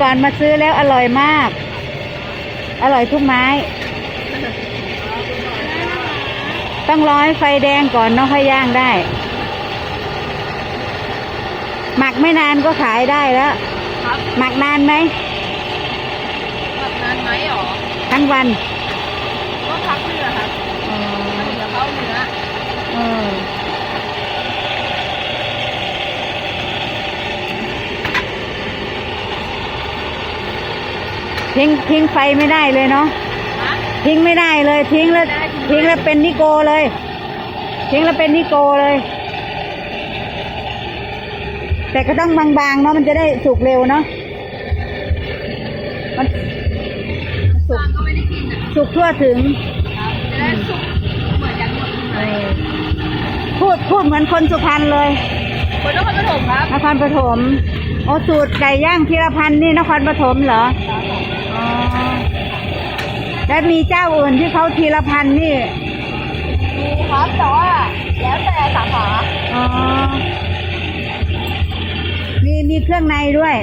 ก่อนมาซื้อแล้วอร่อยมาก อร่อยทุกไม้ ต้องรอให้ไฟแดงก่อนเนาะค่อยย่างได้ หมักไม่นานก็ขายได้แล้ว ครับหมักนานไหม แบบนานไหมหรอ ทั้งวันก็พักเรือครับมันเหลือเข้าเนื้อ เออ ทิ้งทิ้งไฟไม่ได้เลยเนาะนะทิ้งไม่ได้เลยทิ้งแล้วทิ้งแล้วเป็นนิโกเลย ทิ้งแล้วเป็นนิโกเลย แต่ก็ต้องบางๆเนาะมันจะได้สุกเร็วเนาะมันสุกฟางก็ไม่ได้กินอะสุกทั่วถึงครับจะได้สุกเหมือนกันหมดเออพูดพูดเหมือนคนสุพรรณเลยคนนครปฐมครับนครปฐมโอสูตรไก่ย่างธีรพันธ์นี่นครปฐมเหรออ๋อ แล้วมีเจ้าอื่นที่เขาธีรพันธ์นี่ มีครับแต่ว่าแล้วแต่สาขาอ๋อ มีมีเครื่องในด้วย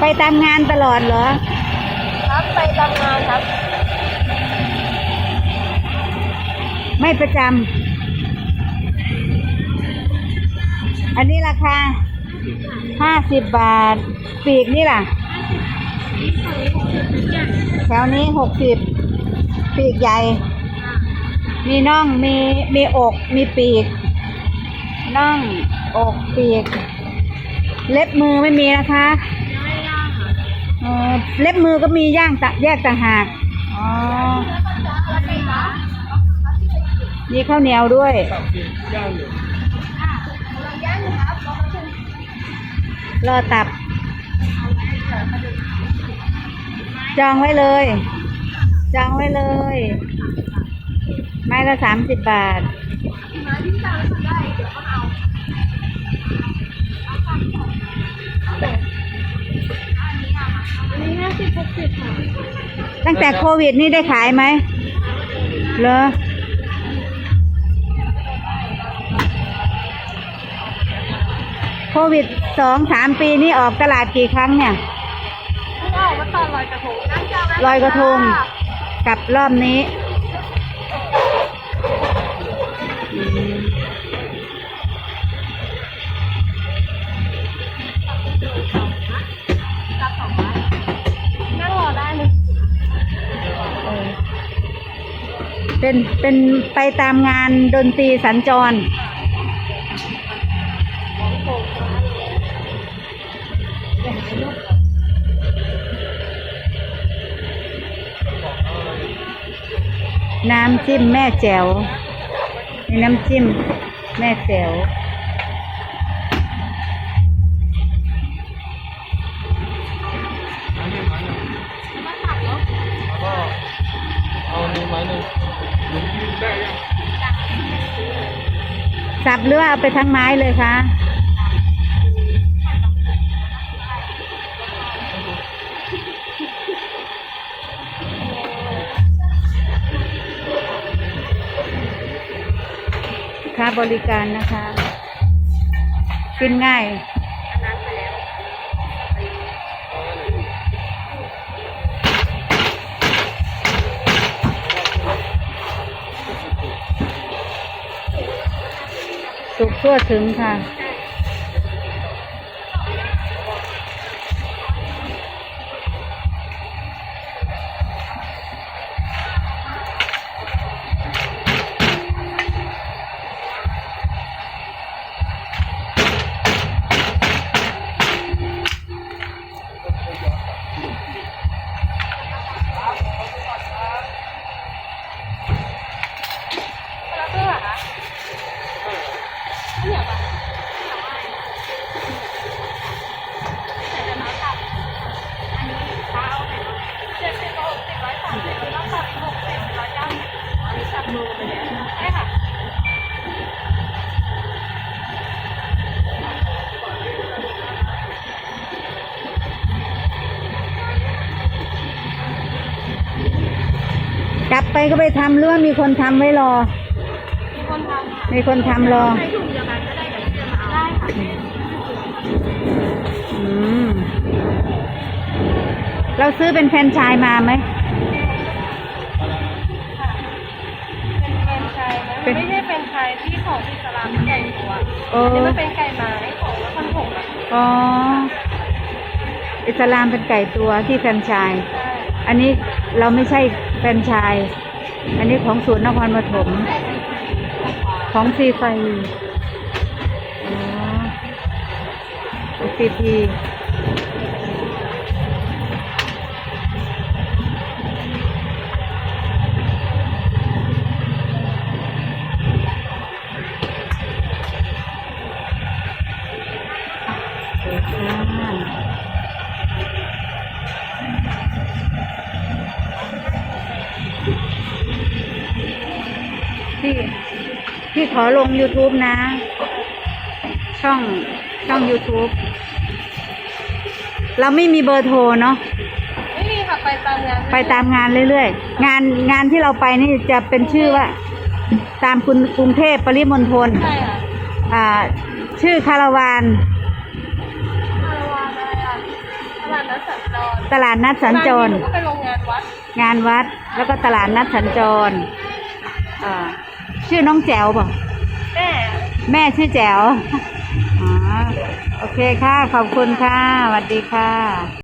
ไปตามงานตลอดเหรอ ครับไปทำงานครับ ไม่ประจำ อันนี้ราคาห้าสิบบาท ปีกนี่ล่ะ แถวนี้หกสิบ ปีกใหญ่ มีน่อง มี มีอก มีปีก น่อง อกปีก เล็บมือไม่มีนะคะเล็บมือก็มีย่างแยกต่างหาก อ๋อ มีข้าวเหนียวด้วยรอตับ จองไว้เลย จองไว้เลย ไม้ละสามสิบบาทตั้งแต่โควิดนี่ได้ขายไหมเหรอ วิดสองสามปีนี่ออกตลาดกี่ครั้งเนี่ยออกมาตอนลอยกระทงนั่งจองแล้วลอยกระทงกับรอบนี้รับสองไม้นั่งรอได้เลยเป็นเป็นไปตามงานดนตรีสัญจร น้ำจิ้มแม่แจ๋วมีน้ำจิ้มแม่แจ๋วก็เอานี้ไม้หนึ่งหนึ่งยืนได้ยังสับหรือว่าเอาไปทั้งไม้เลยคะ บริการนะคะ กินง่ายสุกทั่วถึงค่ะแล้วก็เหรอคะข้าวเหนียวปะ กลับไปก็ไปทำหรือว่ามีคนทำไว้รอ มีคนทำค่ะมีคนทำรอ ใช้ถุงเดียวกันก็ได้เดี๋ยวพี่จะมาเอาได้ค่ะอืม เราซื้อเป็นแฟรนไชายมาไหม เป็นแฟรนไชส์นะมันไม่ใช่เป็นไชส์ที่ของอิสลามไก่ตัวโอ้อันนี้มันเป็นไก่ไม้ของนครถมอะอ๋อ อิสลามเป็นไก่ตัวที่แฟรนไชาย ใช่อันนี้เราไม่ใช่ แฟนชาย อันนี้ของศูนย์นครปฐมของซีไฟอ๋อซีพี พี่พี่ขอลง YouTube นะ ช่องช่อง YouTube เราไม่มีเบอร์โทรเนาะไม่มีค่ะไปตามงานไปตามงานเรื่อยๆ งานงานที่เราไปนี่จะเป็นชื่อว่า ตามคุณกรุงเทพปริมณฑลใช่ค่ะอ่า ชื่อคาราวานคาราวานอะไรอะตลาดนัดสัญจรตลาดนัดสัญจรหนูก็ไปโรงงานวัด งานวัดแล้วก็ตลาดนัดสัญจรอ่า ชื่อน้องแจ๋วเปล่ะแม่แม่ชื่อแจ๋วอ๋อโอเคค่ะ ขอบคุณค่ะสวัสดีค่ะ